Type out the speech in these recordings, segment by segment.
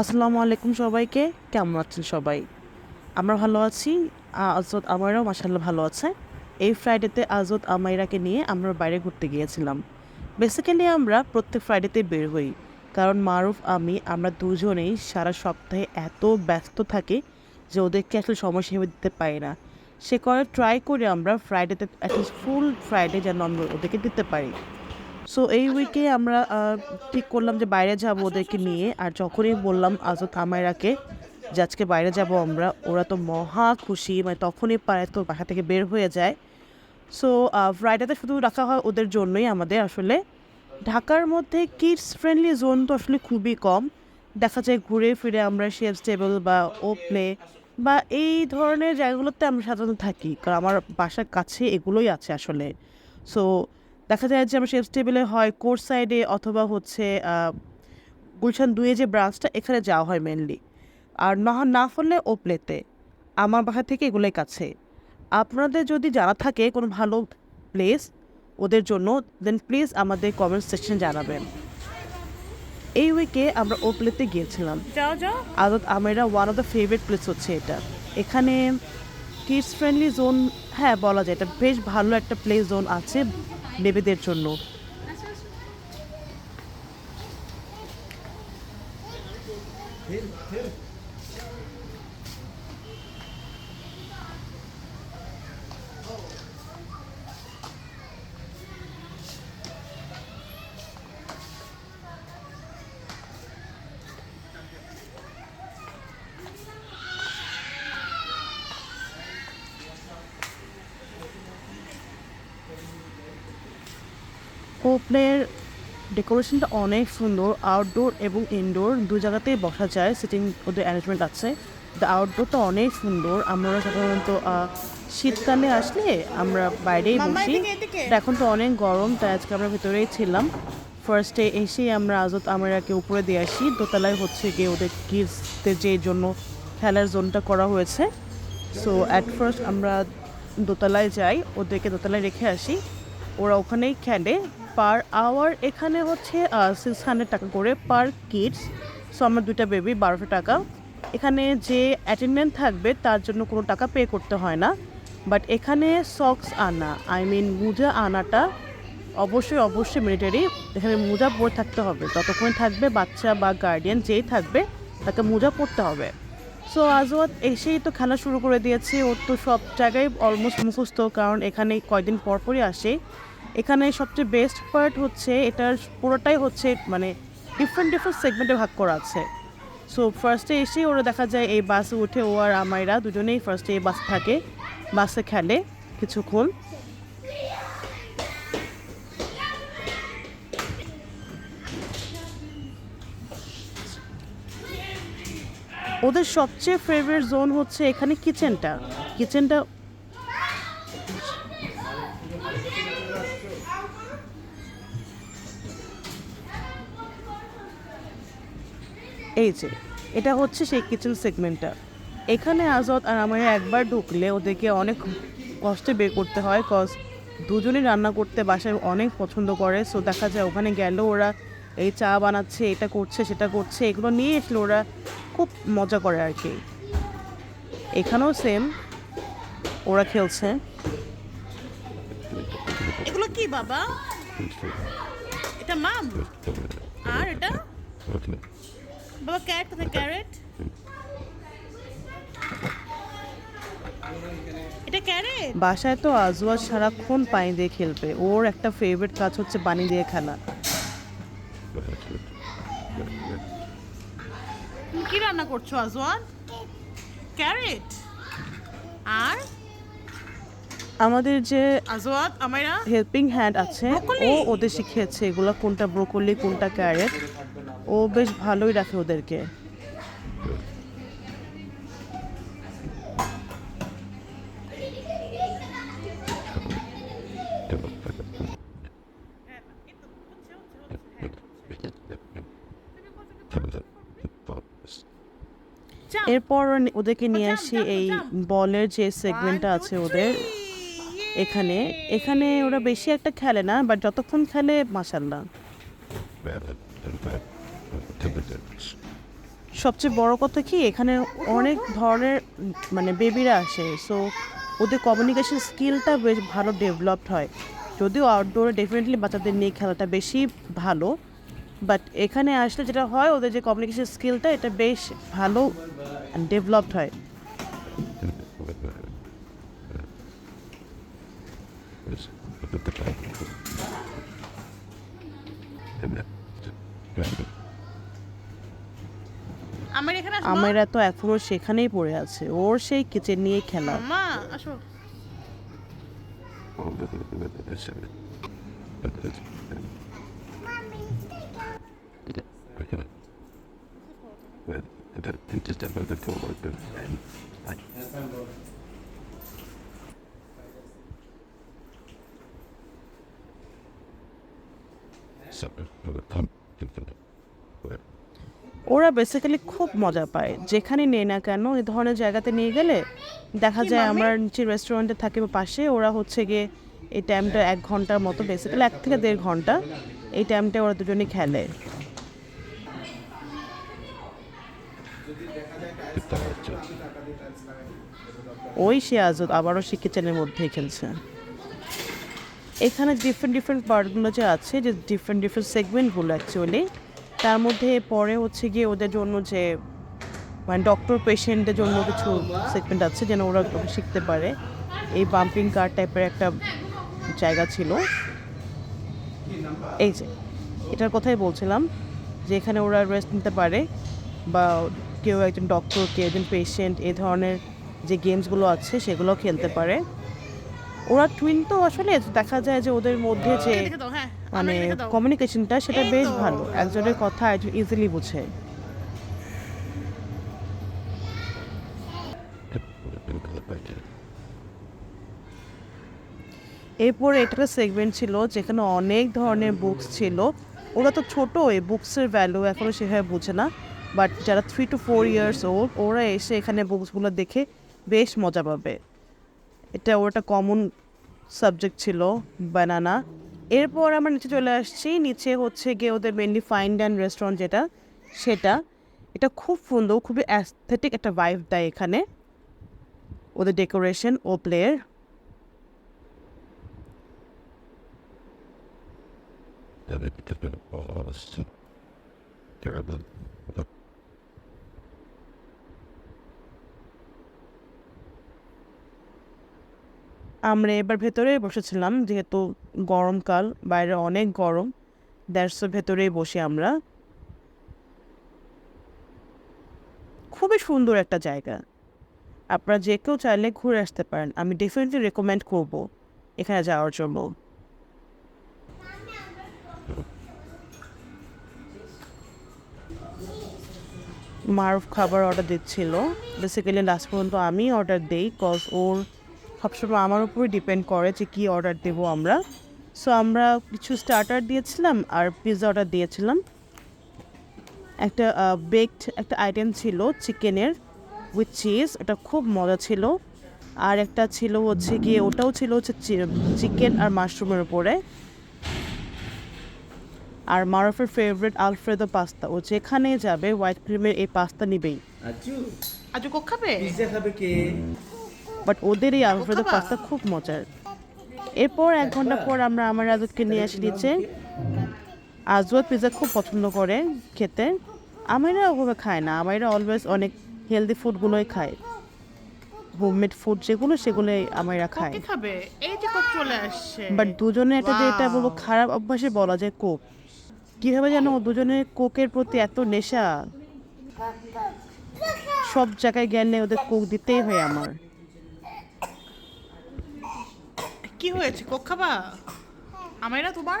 আসসালামু আলাইকুম সবাইকে। কেমন আছেন সবাই? আমরা ভালো আছি। আজত আমারাও মাসাল্লাহ ভালো আছে। এই ফ্রাইডেতে আজত আমাইরাকে নিয়ে আমরা বাইরে ঘুরতে গিয়েছিলাম। বেসিক্যালি আমরা প্রত্যেক ফ্রাইডেতে বের হই। কারণ মারুফ, আমি, আমরা দুজনেই সারা সপ্তাহে এত ব্যস্ত থাকি যে ওদেরকে আসলে সময় হিসেবে দিতে পারি না। সে করে ট্রাই করে আমরা ফ্রাইডেতে অ্যাটলিস্ট ফুল ফ্রাইডে যেন আমরা ওদেরকে দিতে পারি। সো এই উইকে আমরা ঠিক করলাম যে বাইরে যাব ওদেরকে নিয়ে। আর যখনই বললাম আজত আমায়রাকে যে আজকে বাইরে যাব আমরা, ওরা তো মহা খুশি মানে তখনই পারে তো বাসা থেকে বের হয়ে যায়। সো ফ্রাইডেতে শুধু রাখা হয় ওদের জন্যই আমাদের আসলে। ঢাকার মধ্যে কিডস ফ্রেন্ডলি জোন তো আসলে খুবই কম। দেখা যায় ঘুরে ফিরে আমরা শেফ টেবল বা ও প্লে বা এই ধরনের জায়গাগুলোতে আমরা সাধারণত থাকি। কারণ আমার বাসার কাছে এগুলোই আছে আসলে। সো দেখা যায় যে আমরা শেফ টেবিলে হয় কোর্স সাইডে অথবা হচ্ছে গুলশান দুয়ে যে ব্রাঞ্চটা এখানে যাওয়া হয় মেনলি আর না না হলে ও প্লেতে আমার বাসা থেকে এগুলোই কাছে। আপনাদের যদি জানা থাকে কোনো ভালো প্লেস ওদের জন্য দেন প্লিজ আমাদের কমেন্ট সেকশন জানাবেন। এই উইকে আমরা ও প্লেতে গিয়েছিলাম। আদত আমেরা one of the favourite place হচ্ছে এটা। এখানে কিডস ফ্রেন্ডলি জোন হ্যাঁ বলা যায়। এটা বেশ ভালো একটা প্লে জোন আছে। বেবিদের জন্য। ওপেনের ডেকোরেশনটা অনেক সুন্দর আউটডোর এবং ইনডোর দু জায়গাতেই বসা যায় সিটিং ওদের অ্যারেঞ্জমেন্ট আছে। দ্য আউটডোরটা অনেক সুন্দর আমরা সাধারণত শীতকালে আসলে আমরা বাইরেই বসি। এখন তো অনেক গরম তাই আজকে আমরা ভেতরেই ছিলাম। ফার্স্টে এসেই আমরা আজত আমরাকে উপরে দিয়ে আসি। দোতলায় হচ্ছে গিয়ে ওদের কিডসদের যে জন্য খেলার জোনটা করা হয়েছে। সো অ্যাট ফার্স্ট আমরা দোতলায় যাই ওদেরকে দোতলায় রেখে আসি। ওরা ওখানেই খেলে। পার আওয়ার এখানে হচ্ছে সিক্স হান্ড্রেড টাকা করে পার কিডস সো আমার দুইটা বেবি বারোশো টাকা। এখানে যে অ্যাটেন্ডেন্ট থাকবে, তার জন্য কোনো টাকা পে করতে হয় না। বাট এখানে সক্স আনা আই মিন মোজা আনাটা অবশ্যই অবশ্যই মিলিটারি এখানে মোজা পরে থাকতে হবে। যতক্ষণ থাকবে, বাচ্চা বা গার্ডিয়ান যেই থাকবে, তাকে মোজা পরতে হবে। সো আজওয়াত এসেই তো খেলা শুরু করে দিয়েছে, ওর তো সব জায়গায় অলমোস্ট মুখস্থ, কারণ এখানে কয়দিন পরপরই আসে। এখানে সবচেয়ে বেস্ট পার্ট হচ্ছে, এটার পুরোটাই হচ্ছে মানে ডিফারেন্ট ডিফারেন্ট সেগমেন্টে ভাগ করা আছে। সো ফার্স্টে এসেই ওরা দেখা যায় এই বাসে উঠে ও আর আমাইরা দুজনেই ফার্স্টে এই বাসে থাকে বাসে খেলে কিছুক্ষণ। ওদের সবচেয়ে ফেভারিট জোন হচ্ছে এখানে কিচেনটা কিচেনটা এই যে, এটা হচ্ছে সেই কিচেন সেগমেন্টটা এখানে আজত আর আমার একবার ঢুকলে ওদেরকে অনেক কষ্টে বের করতে হয় কজ দুজনেই রান্না করতে বাসায় অনেক পছন্দ করে। সো দেখা যায় ওখানে গেল ওরা, এই চা বানাচ্ছে, এটা করছে, সেটা করছে, এগুলো নিয়ে এসলে ওরা। খুব মজা করে আর কি। এখানেও সেম ওরা খেলছে। এগুলো কি বাবা? এটা মাম? আর এটা? বাবা ক্যারেট কোথায় ক্যারেট? এটা ক্যারেট? বাসায় তো আজওয়াজ সারাক্ষণ পানি দিয়ে খেলবে। ওর একটা ফেভারিট কাজ হচ্ছে পানি দিয়ে খেলা। কি রান্না করছ আজওয়ান? ক্যারেট। আর? আমাদের যে আজওয়াত আমাইরা? হেল্পিং হ্যান্ড আছে ও ওদের শিখিয়েছে এগুলো কোনটা ব্রোকলি কোনটা ক্যারেট। ও বেশ ভালোই রাখে ওদেরকে। এরপর ওদেরকে নিয়ে আসি এই বলের যে সেগমেন্টটা আছে ওদের। এখানে এখানে ওরা বেশি একটা খেলে না বাট যতক্ষণ খেলে মাসাল্লাহ সবচেয়ে বড় কথা কি এখানে অনেক ধরনের মানে বেবিরা আসে সো ওদের কমিউনিকেশন স্কিলটা বেশ ভালো ডেভেলপড হয়। যদিও আউটডোরে ডেফিনেটলি বাচ্চাদের নিয়ে খেলাটা বেশি ভালো বাট এখানে আসলে যেটা হয় ওদের যে কমিউনিকেশন স্কিলটা এটা বেশ ভালো ডেভেলপড হয় আমার তো এখনও সেখানেই পড়ে আছে। ওর সেই কিচেন নিয়ে খেলা। ওরা বেসিক্যালি খুব মজা পায়। যেখানে নেই না কেন এই ধরনের জায়গাতে নিয়ে গেলে দেখা যায়? আমরা নিচে রেস্টুরেন্টে থাকি বা পাশে ওরা হচ্ছে গিয়ে এই টাইমটা এক ঘণ্টার মতো বেসিক্যালি এক থেকে দেড় ঘণ্টা এই টাইমটা ওরা দুজনেই খেলে। ওই সে আজত আবারও সে কিচেনের মধ্যেই খেলছে। এখানে ডিফারেন্ট ডিফারেন্ট পার্টগুলো যে আছে, যে ডিফারেন্ট ডিফারেন্ট সেগমেন্টগুলো অ্যাকচুয়ালি তার মধ্যে পরে হচ্ছে গিয়ে ওদের জন্য যে মানে ডক্টর পেশেন্টের জন্য কিছু সেগমেন্ট আছে, যেন ওরা শিখতে পারে। এই বাম্পিং কার টাইপের একটা জায়গা ছিল। এই যে, এটার কথাই বলছিলাম যে এখানে ওরা রেস্ট নিতে পারে বা কেউ একজন ডক্টর কেউ একজন পেশেন্ট এই ধরনের যে গেমসগুলো আছে সেগুলো খেলতে পারে। ওরা টুইন তো আসলে দেখা যায় যে ওদের মধ্যে যে দেখে দাও হ্যাঁ মানে কমিউনিকেশনটা সেটা বেশ ভালো। একজনের কথা একজন ইজিলি বুঝে। এরপরে এটা সেগমেন্ট ছিল যেখানে অনেক ধরনের বুকস ছিল। ওরা তো ছোট এই বুকসের ভ্যালু এখনও সেভাবে বুঝে না। বাট যারা three two four years old ওরা এসে এখানে বুকসগুলো দেখে বেশ মজা পাবে। এটা একটা কমন সাবজেক্ট ছিল বানানা এরপর আমরা নিচে চলে আসছি, নিচে হচ্ছে গিয়ে ওদের মেনলি ফাইন অ্যান্ড রেস্টুরেন্ট যেটা, সেটা। এটা খুব সুন্দর, খুবই অ্যাস্থেটিক একটা ভাইব দেয় এখানে। ওদের ডেকোরেশন ও প্লেয়ার আমরা এবার ভেতরে বসেছিলাম, যেহেতু গরমকাল, বাইরে অনেক গরম দ্যাটস ভেতরেই বসি আমরা। খুবই সুন্দর একটা জায়গা। আপনারা যে কেউ চাইলে ঘুরে আসতে পারেন, আমি ডেফিনেটলি রেকমেন্ড করব এখানে যাওয়ার জন্য। মারুফ খাবার অর্ডার দিচ্ছিল। বেসিক্যালি লাস্ট পর্যন্ত আমি অর্ডার দিই কজ ওর সবসময় আমার উপরে ডিপেন্ড করে যে কী অর্ডার দেবো আমরা। সো আমরা কিছু স্টার্টার দিয়েছিলাম আর পিৎজা অর্ডার দিয়েছিলাম। একটা বেকড একটা আইটেম ছিল চিকেনের উইথ চিজ এটা খুব মজা ছিল। আর একটা ছিল হচ্ছে গিয়ে ওটাও ছিল হচ্ছে চিকেন আর মাশরুমের উপরে। আর মারফের ফেভারিট আলফ্রেদো পাস্তা ও যেখানে যাবে হোয়াইট ক্রিমের এই পাস্তা নিবেই। আজু। আজু কোক খাবে? পিজ্জা খাবে কে? বাট ওদের এই আলফ্রেদো পাস্তা খুব মজার। এরপর এক ঘণ্টা পর আমরা আমার আজকে নিয়ে আসি নিচে আজওয়াত পিৎজা খুব পছন্দ করে খেতে। আমারা ওভাবে খায় না। আমারা অলওয়েজ অনেক হেলদি ফুডগুলোই খায়। হোমমেড ফুড যেগুলো সেগুলোই আমরা কোকে খাবে? এই যে কোক চলে আসছে। বাট দুজনে একটা যে এটা বলব খারাপ অভ্যাসে বলা যায় কোক। কীভাবে যেন দুজনের কোকের প্রতি এত নেশা। সব জায়গায় গেলে ওদের কোক দিতেই হয় আমার। কি হয়েছে? কোক খাবা? আমাইরা তোমার?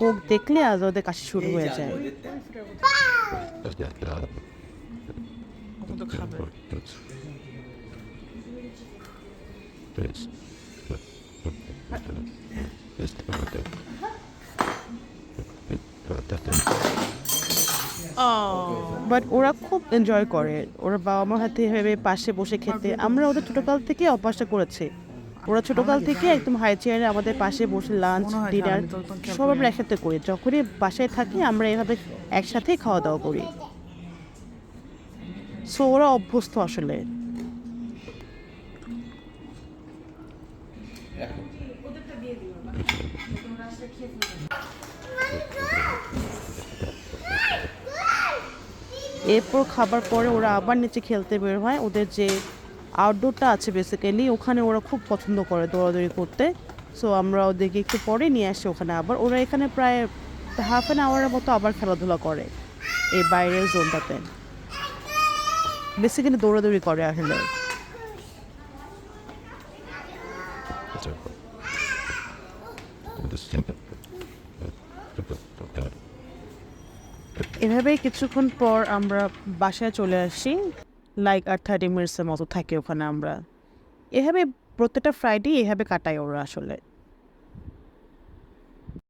কোক দেখলে আজ ওদের কাশি শুরু হয়ে যায়। ও বাট ওরা খুব এনজয় করে। ওরা বাবা মার হাতে ভেবে পাশে বসে খেতে। আমরা ওদের ছোটোকাল থেকে অভ্যাসটা করেছি। ওরা ছোটকাল থেকে একদম হাই চেয়ারে আমাদের পাশে বসে লাঞ্চ ডিনার সব আমরা একসাথে করি। যখনই বাসায় থাকি আমরা এভাবে একসাথেই খাওয়া দাওয়া করি। সো ওরা অভ্যস্ত আসলে। এরপর খাবার পরে ওরা আবার নিচে খেলতে বের হয়। ওদের যে আউটডোরটা আছে বেসিক্যালি ওখানে ওরা খুব পছন্দ করে দৌড়াদৌড়ি করতে। সো আমরা ওদেরকে একটু পরে নিয়ে আসি ওখানে আবার। ওরা এখানে প্রায় হাফ অ্যান আওয়ারের মতো আবার খেলাধুলা করে এই বাইরের জোনটাতে বেসিক্যালি দৌড়াদৌড়ি করে আসলে। এভাবেই কিছুক্ষণ পর আমরা বাসায় চলে আসি। লাইক আর থার্টি মিনিটসের মতো থাকি ওখানে আমরা। এভাবে প্রত্যেকটা ফ্রাইডে এভাবে কাটাই ওরা আসলে।